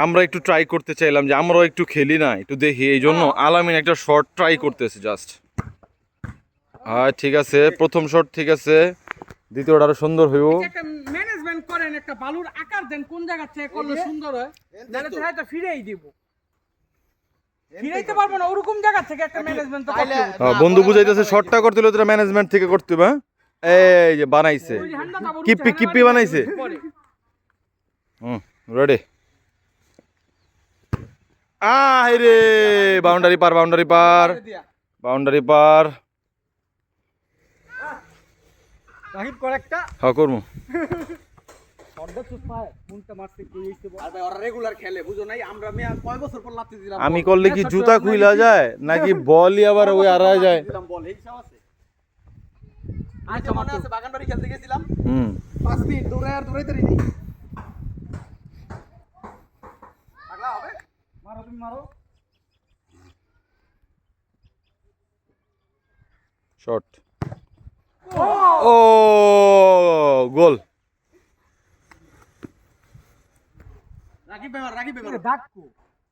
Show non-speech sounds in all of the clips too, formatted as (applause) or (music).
আমরা একটু ট্রাই করতে চাইলাম যে আমরাও একটু খেলি না একটু দেখি। এই জন্য আলামিন একটা শর্ট ট্রাই করতেছে জাস্ট হ্যাঁ ঠিক আছে প্রথম শট ঠিক আছে। দ্বিতীয়টা আরও সুন্দর হইব। ম্যানেজমেন্ট করেন একটা বালুর আকার দেন কোন জায়গা থেকে করলে সুন্দর হয় নাহলে তো। হয়তো ফিরেই দিব। ফিরাইতে পারব না ওরকম জায়গা থেকে একটা ম্যানেজমেন্ট তো করতে হ্যাঁ, বন্ধু বুঝাইতেছে শর্টটা করতে হলে তোরা ম্যানেজমেন্ট থেকে করতে হবে হ্যাঁ? এই যে বানাইছে। কিপ্পি কিপ্পি বানাইছে? হুম রেডি আহ রে বাউন্ডারি পার বাউন্ডারি পার। বাউন্ডারি পার। রাহিব কর একটা। হ্যাঁ করব অর্ধেক চুপ পায় কোনটা মারছে কই এইতে বল। আর ভাই ওরা রেগুলার খেলে বুঝো নাই? আমরা মেয়া কয় বছর পর লাত্তি দিলাম? আমি করলে কি জুতা খুইলা যায়? নাকি বলই আবার ওই আড়াই যায়? আচ্ছা মনে আছে বাগান খেলতে গেছিলাম? হুম। পাঁচ মিনিট দৌড়াই আর দৌড়াইতে রই পাগলা হবে মারো তুমি মারো। শর্ট ও! গোল। রাকিব ভাই রাকিব ভাই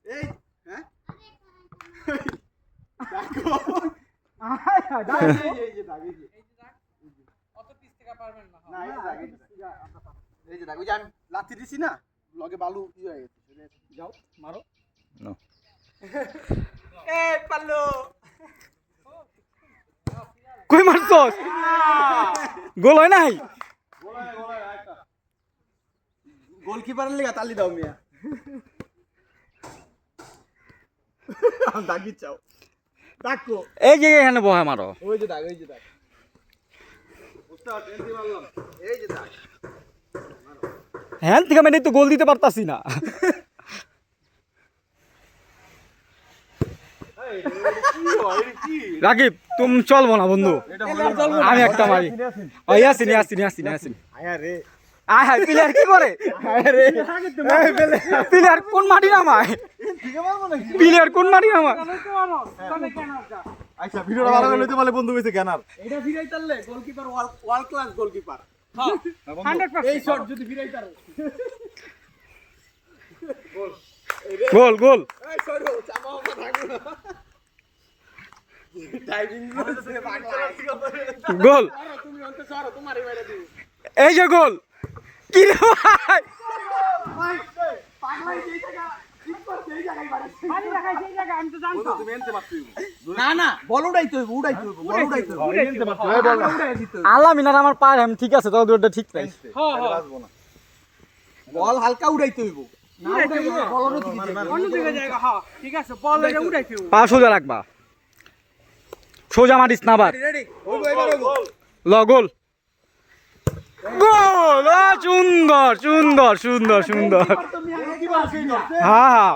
এ এই হ্যাঁ? আয় এই যে, এই যে দাগ অত পিস থেকে পারবেন না না এই যে এই যে দাগ। এই যে দাগ ওই যে আমি লাত্তি দিছি না লগে বালু কি হয়ে গেছে। যাও মারো। No. (laughs) এ পাল্লো কই মারছস? (laughs) গোল হয় নাই? গোলকিপারের লিগা তালি দাও মিয়া। (laughs) দাগ দিচ্ছাও দাগ। কো এই যে এখানে বহে মারো। ওই যে দাগ ওই যে দাগ। বুঝতে টেন্সি মারলাম এই যে দাগ হ্যাঁ থেকে মানে তো গোল দিতে পারতাছি না। রাকিব তুমি চলবো না বন্ধু। আমি একটা মারি। ও ইয়াসিন ইয়াসিন ইয়াসিন ইয়াসিন। আয়া হায় প্লেয়ার কি করে? প্লেয়ার। কোন মাটি নামায় প্লেয়ার কোন মাটি নামায় আচ্ছা ভিডিওটা ভালো লাগলে বলে বন্ধু হইছে জ্ঞানার এটা ফিরাই তারলে গোলকিপার ওয়ার্ল্ড ক্লাস গোলকিপার এই শট যদি ফিরাই তার। গোল গোল। এই সরো চাপা না। গোল। এই যে গোল। কি রে ভাই? পাগলাই ঠিক কর সেই জায়গায় বাড়ি তুমি এনতে মারতে না না বল উড়াইতে হইব উড়াইতে হইব। বল উড়াইতে হইব এনতে মারতে হইব। বল উড়াই দিতে হইব আল্লাহ মিনার আমার পার আমি ঠিক আছে তো দুটো ঠিক নাই বল হালকা উড়াইতে হইব। না উড়াইলে বলরও দিকে যাবে পা সোজা রাখবা। সোজা মারিস না আবার। ল গোল। গোল সুন্দর সুন্দর সুন্দর সুন্দর। হ্যাঁ হ্যাঁ।